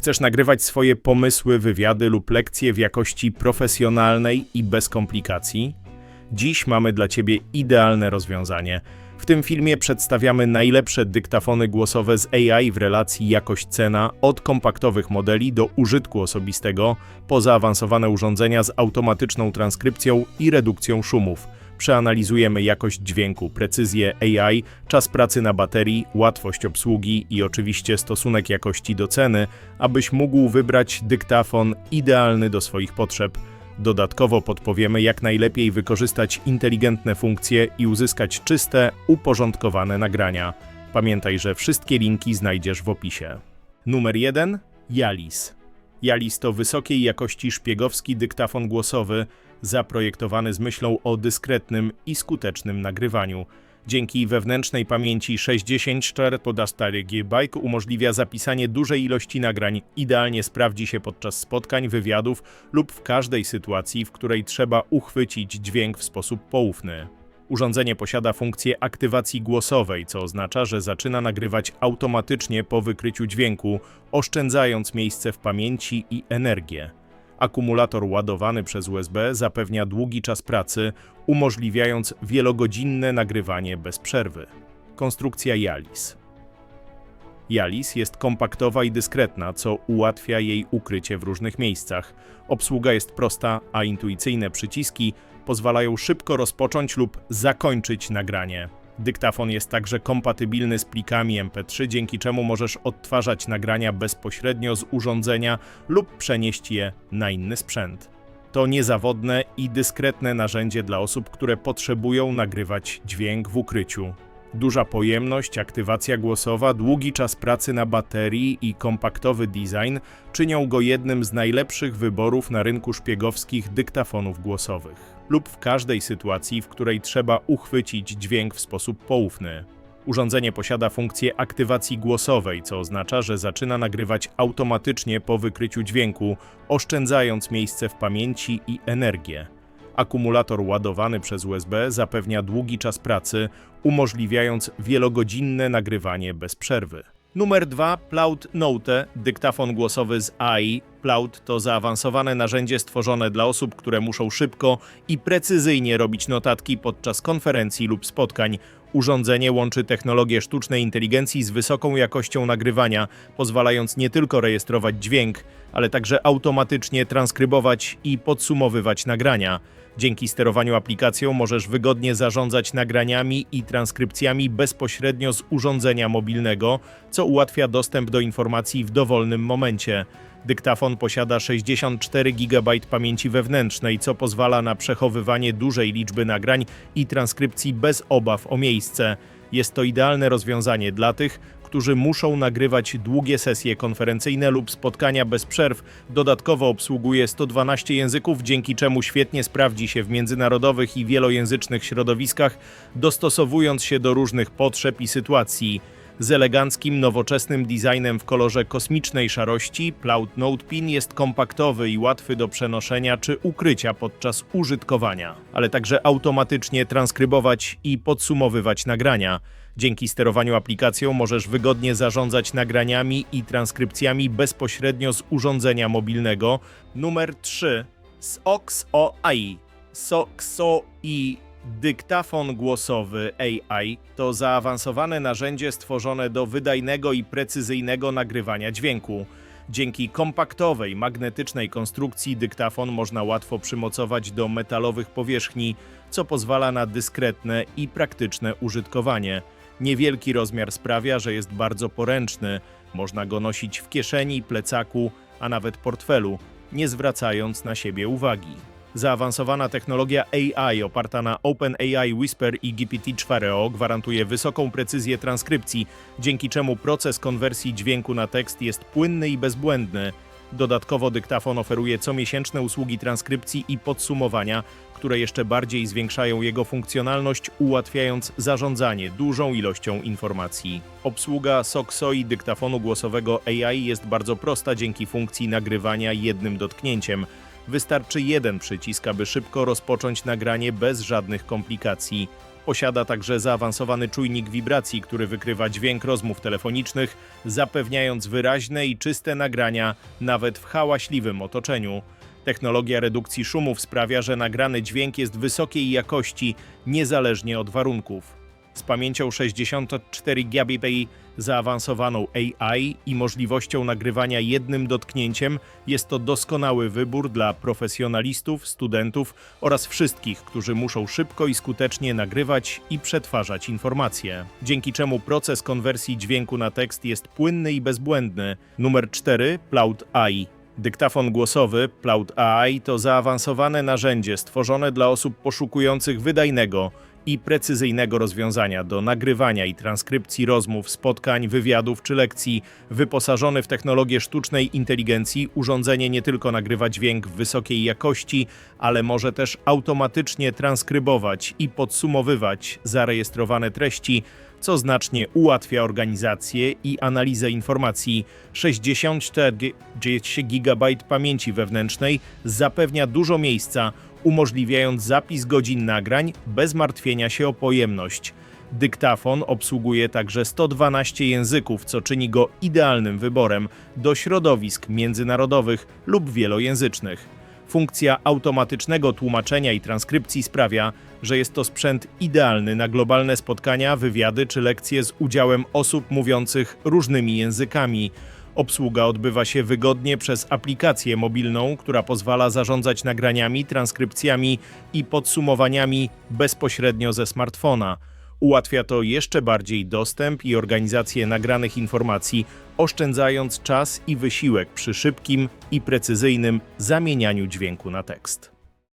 Chcesz nagrywać swoje pomysły, wywiady lub lekcje w jakości profesjonalnej i bez komplikacji? Dziś mamy dla Ciebie idealne rozwiązanie. W tym filmie przedstawiamy najlepsze dyktafony głosowe z AI w relacji jakość-cena, od kompaktowych modeli do użytku osobistego, po zaawansowane urządzenia z automatyczną transkrypcją i redukcją szumów. Przeanalizujemy jakość dźwięku, precyzję AI, czas pracy na baterii, łatwość obsługi i oczywiście stosunek jakości do ceny, abyś mógł wybrać dyktafon idealny do swoich potrzeb. Dodatkowo podpowiemy, jak najlepiej wykorzystać inteligentne funkcje i uzyskać czyste, uporządkowane nagrania. Pamiętaj, że wszystkie linki znajdziesz w opisie. Numer 1. Jalis. Jalis to wysokiej jakości szpiegowski dyktafon głosowy, zaprojektowany z myślą o dyskretnym i skutecznym nagrywaniu. Dzięki wewnętrznej pamięci 64 podastary GB umożliwia zapisanie dużej ilości nagrań. Idealnie sprawdzi się podczas spotkań, wywiadów lub w każdej sytuacji, w której trzeba uchwycić dźwięk w sposób poufny. Urządzenie posiada funkcję aktywacji głosowej, co oznacza, że zaczyna nagrywać automatycznie po wykryciu dźwięku, oszczędzając miejsce w pamięci i energię. Akumulator ładowany przez USB zapewnia długi czas pracy, umożliwiając wielogodzinne nagrywanie bez przerwy. Konstrukcja Jalis. Jalis jest kompaktowa i dyskretna, co ułatwia jej ukrycie w różnych miejscach. Obsługa jest prosta, a intuicyjne przyciski pozwalają szybko rozpocząć lub zakończyć nagranie. Dyktafon jest także kompatybilny z plikami MP3, dzięki czemu możesz odtwarzać nagrania bezpośrednio z urządzenia lub przenieść je na inny sprzęt. To niezawodne i dyskretne narzędzie dla osób, które potrzebują nagrywać dźwięk w ukryciu. Duża pojemność, aktywacja głosowa, długi czas pracy na baterii i kompaktowy design czynią go jednym z najlepszych wyborów na rynku szpiegowskich dyktafonów głosowych lub w każdej sytuacji, w której trzeba uchwycić dźwięk w sposób poufny. Urządzenie posiada funkcję aktywacji głosowej, co oznacza, że zaczyna nagrywać automatycznie po wykryciu dźwięku, oszczędzając miejsce w pamięci i energię. Akumulator ładowany przez USB zapewnia długi czas pracy, umożliwiając wielogodzinne nagrywanie bez przerwy. Numer 2. Plaud Note, dyktafon głosowy z AI. Plaud to zaawansowane narzędzie stworzone dla osób, które muszą szybko i precyzyjnie robić notatki podczas konferencji lub spotkań. Urządzenie łączy technologię sztucznej inteligencji z wysoką jakością nagrywania, pozwalając nie tylko rejestrować dźwięk, ale także automatycznie transkrybować i podsumowywać nagrania. Dzięki sterowaniu aplikacją możesz wygodnie zarządzać nagraniami i transkrypcjami bezpośrednio z urządzenia mobilnego, co ułatwia dostęp do informacji w dowolnym momencie. Dyktafon posiada 64 GB pamięci wewnętrznej, co pozwala na przechowywanie dużej liczby nagrań i transkrypcji bez obaw o miejsce. Jest to idealne rozwiązanie dla tych, którzy muszą nagrywać długie sesje konferencyjne lub spotkania bez przerw. Dodatkowo obsługuje 112 języków, dzięki czemu świetnie sprawdzi się w międzynarodowych i wielojęzycznych środowiskach, dostosowując się do różnych potrzeb i sytuacji. Z eleganckim, nowoczesnym designem w kolorze kosmicznej szarości, Cloud Note Pin jest kompaktowy i łatwy do przenoszenia czy ukrycia podczas użytkowania, ale także automatycznie transkrybować i podsumowywać nagrania. Dzięki sterowaniu aplikacją możesz wygodnie zarządzać nagraniami i transkrypcjami bezpośrednio z urządzenia mobilnego. Numer 3. SOXO AI. Dyktafon głosowy AI to zaawansowane narzędzie stworzone do wydajnego i precyzyjnego nagrywania dźwięku. Dzięki kompaktowej, magnetycznej konstrukcji dyktafon można łatwo przymocować do metalowych powierzchni, co pozwala na dyskretne i praktyczne użytkowanie. Niewielki rozmiar sprawia, że jest bardzo poręczny. Można go nosić w kieszeni, plecaku, a nawet portfelu, nie zwracając na siebie uwagi. Zaawansowana technologia AI oparta na OpenAI Whisper i GPT-4o gwarantuje wysoką precyzję transkrypcji, dzięki czemu proces konwersji dźwięku na tekst jest płynny i bezbłędny. Dodatkowo dyktafon oferuje comiesięczne usługi transkrypcji i podsumowania, które jeszcze bardziej zwiększają jego funkcjonalność, ułatwiając zarządzanie dużą ilością informacji. Obsługa SOXOI dyktafonu głosowego AI jest bardzo prosta dzięki funkcji nagrywania jednym dotknięciem. Wystarczy jeden przycisk, aby szybko rozpocząć nagranie bez żadnych komplikacji. Posiada także zaawansowany czujnik wibracji, który wykrywa dźwięk rozmów telefonicznych, zapewniając wyraźne i czyste nagrania nawet w hałaśliwym otoczeniu. Technologia redukcji szumów sprawia, że nagrany dźwięk jest wysokiej jakości, niezależnie od warunków. Z pamięcią 64 GB, zaawansowaną AI i możliwością nagrywania jednym dotknięciem jest to doskonały wybór dla profesjonalistów, studentów oraz wszystkich, którzy muszą szybko i skutecznie nagrywać i przetwarzać informacje. Dzięki czemu proces konwersji dźwięku na tekst jest płynny i bezbłędny. Numer 4 Plaud AI. Dyktafon głosowy Plaud AI to zaawansowane narzędzie stworzone dla osób poszukujących wydajnego i precyzyjnego rozwiązania do nagrywania i transkrypcji rozmów, spotkań, wywiadów czy lekcji. Wyposażony w technologię sztucznej inteligencji, urządzenie nie tylko nagrywa dźwięk w wysokiej jakości, ale może też automatycznie transkrybować i podsumowywać zarejestrowane treści, co znacznie ułatwia organizację i analizę informacji. 64 GB pamięci wewnętrznej zapewnia dużo miejsca, umożliwiając zapis godzin nagrań bez martwienia się o pojemność. Dyktafon obsługuje także 112 języków, co czyni go idealnym wyborem do środowisk międzynarodowych lub wielojęzycznych. Funkcja automatycznego tłumaczenia i transkrypcji sprawia, że jest to sprzęt idealny na globalne spotkania, wywiady czy lekcje z udziałem osób mówiących różnymi językami. Obsługa odbywa się wygodnie przez aplikację mobilną, która pozwala zarządzać nagraniami, transkrypcjami i podsumowaniami bezpośrednio ze smartfona. Ułatwia to jeszcze bardziej dostęp i organizację nagranych informacji, oszczędzając czas i wysiłek przy szybkim i precyzyjnym zamienianiu dźwięku na tekst.